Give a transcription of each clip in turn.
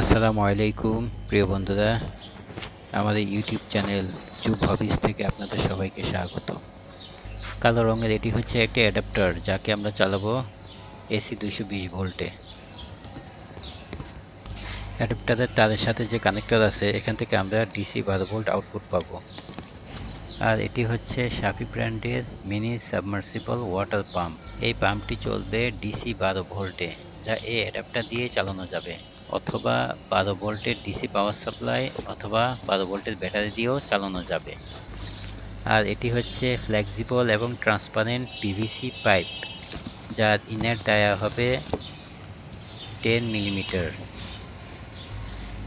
আসসালামু আলাইকুম, প্রিয় বন্ধুরা। আমাদের ইউটিউব চ্যানেল চুপ হবিস থেকে আপনাদের সবাইকে স্বাগত। কালো রঙের এটি হচ্ছে একটি অ্যাডাপ্টার যাকে আমরা চালাবো এসি দুইশো বিশ ভোল্টে অ্যাডাপ্টারের তারের সাথে যে কানেক্টর আছে, এখান থেকে আমরা ডিসি বারো ভোল্ট আউটপুট পাব। আর এটি হচ্ছে সাফি ব্র্যান্ডের মিনি সাবমার্সিবল ওয়াটার পাম্প এই পাম্পটি চলবে ডিসি বারো ভোল্টে যা এই অ্যাডাপ্টার দিয়ে চালানো যাবে। অথবা বারো ভোল্টের ডিসি পাওয়ার সাপ্লাই অথবা বারো ভোল্টের ব্যাটারি দিয়েও চালানো যাবে। আর এটি হচ্ছে ফ্লেক্সিবল এবং ট্রান্সপারেন্ট পিভিসি পাইপ যার ইনার ডায়া হবে টেন মিলিমিটার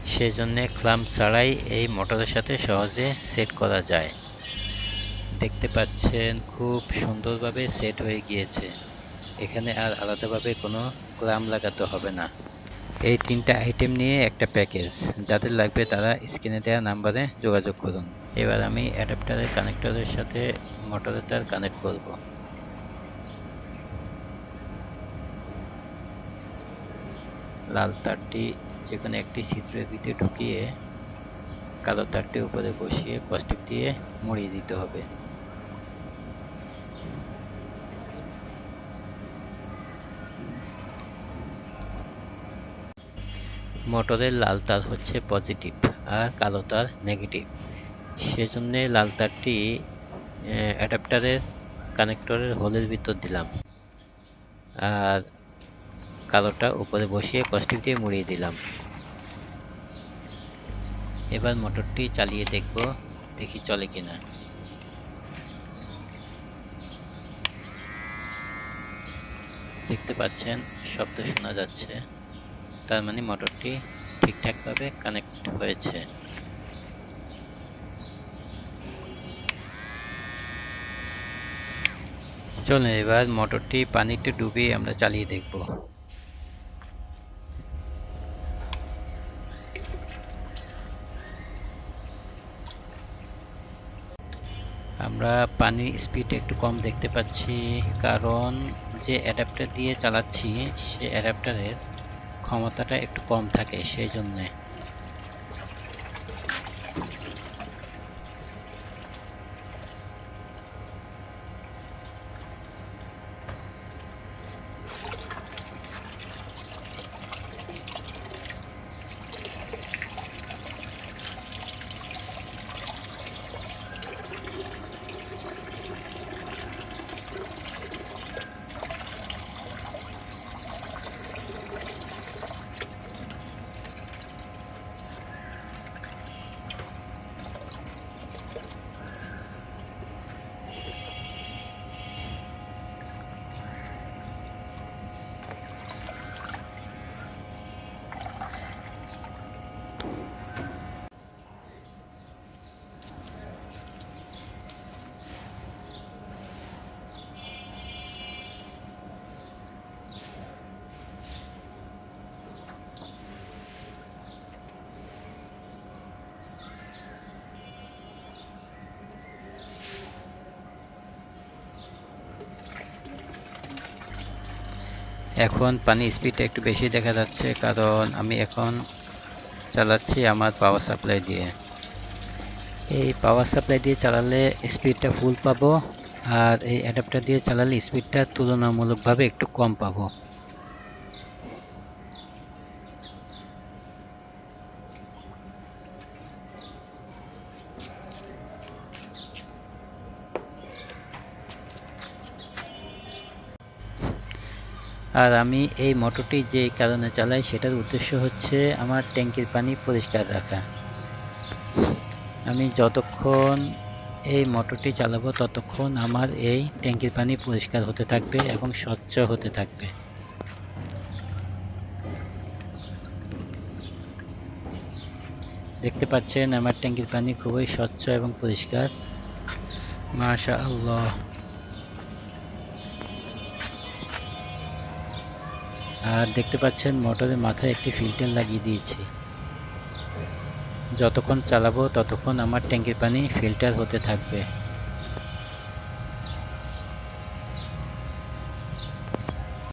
সেজন্য ক্লাম ছাড়াই এই মোটরের সাথে সহজে সেট করা যায়। দেখতে পাচ্ছেন, খুব সুন্দরভাবে সেট হয়ে গিয়েছে। এখানে আর আলাদাভাবে কোনো ক্লাম লাগাতে হবে না। এই তিনটা আইটেম নিয়ে একটা প্যাকেজ যাদের লাগবে তারা স্ক্রিনে দেওয়া নাম্বারে যোগাযোগ করুন। এবার আমি অ্যাডাপ্টারের কানেক্টরের সাথে মোটরের তার কানেক্ট করব। লাল তারটি যে কোনো একটি ছিদ্রের ভিতরে ঢুকিয়ে কালো তারটি উপরে বসিয়ে কস্টিপ দিয়ে মুড়িয়ে দিতে হবে। মোটরের লাল তার হচ্ছে পজিটিভ আর কালো তার নেগেটিভ সেজন্য লাল তারটি অ্যাডাপ্টারের কানেক্টরের হোলের ভিতর দিলাম। আর কালোটা উপরে বসিয়ে কস্টিপ দিয়ে মুড়িয়ে দিলাম। এবার মোটরটি চালিয়ে দেখব, দেখি চলে কিনা। দেখতে পাচ্ছেন, শব্দ শোনা যাচ্ছে। তার মানে মোটরটি ঠিকঠাকভাবে কানেক্ট হয়েছে। চলুন এবার মোটরটি পানিতে ডুবিয়ে আমরা চালিয়ে দেখব। আমরা পানির স্পিড একটু কম দেখতে পাচ্ছি, কারণ যে অ্যাডাপ্টার দিয়ে চালাচ্ছি, সে অ্যাডাপ্টারের ক্ষমতাটা একটু কম থাকে সেই জন্যে এখন পানি স্পিডটা একটু বেশি দেখা যাচ্ছে, কারণ আমি এখন চালাচ্ছি আমার পাওয়ার সাপ্লাই দিয়ে। এই পাওয়ার সাপ্লাই দিয়ে চালালে স্পিডটা ফুল পাবো, আর এই অ্যাডাপ্টার দিয়ে চালালে স্পিডটা তুলনামূলকভাবে একটু কম পাবো। আর আমি এই মোটরটি যে কারণে চালাই সেটার উদ্দেশ্য হচ্ছে আমার ট্যাঙ্কির পানি পরিষ্কার রাখা। আমি যতক্ষণ এই মোটরটি চালাবো ততক্ষণ আমার এই ট্যাঙ্কির পানি পরিষ্কার হতে থাকবে এবং স্বচ্ছ হতে থাকবে। দেখতে পাচ্ছেন আমার ট্যাঙ্কির পানি খুবই স্বচ্ছ এবং পরিষ্কার। মাশা আর দেখতে পাচ্ছেন মোটরের মাথায় একটি ফিল্টার লাগিয়ে দিয়েছি। যতক্ষণ চালাবো ততক্ষণ আমার ট্যাঙ্কির পানি ফিল্টার হতে থাকবে।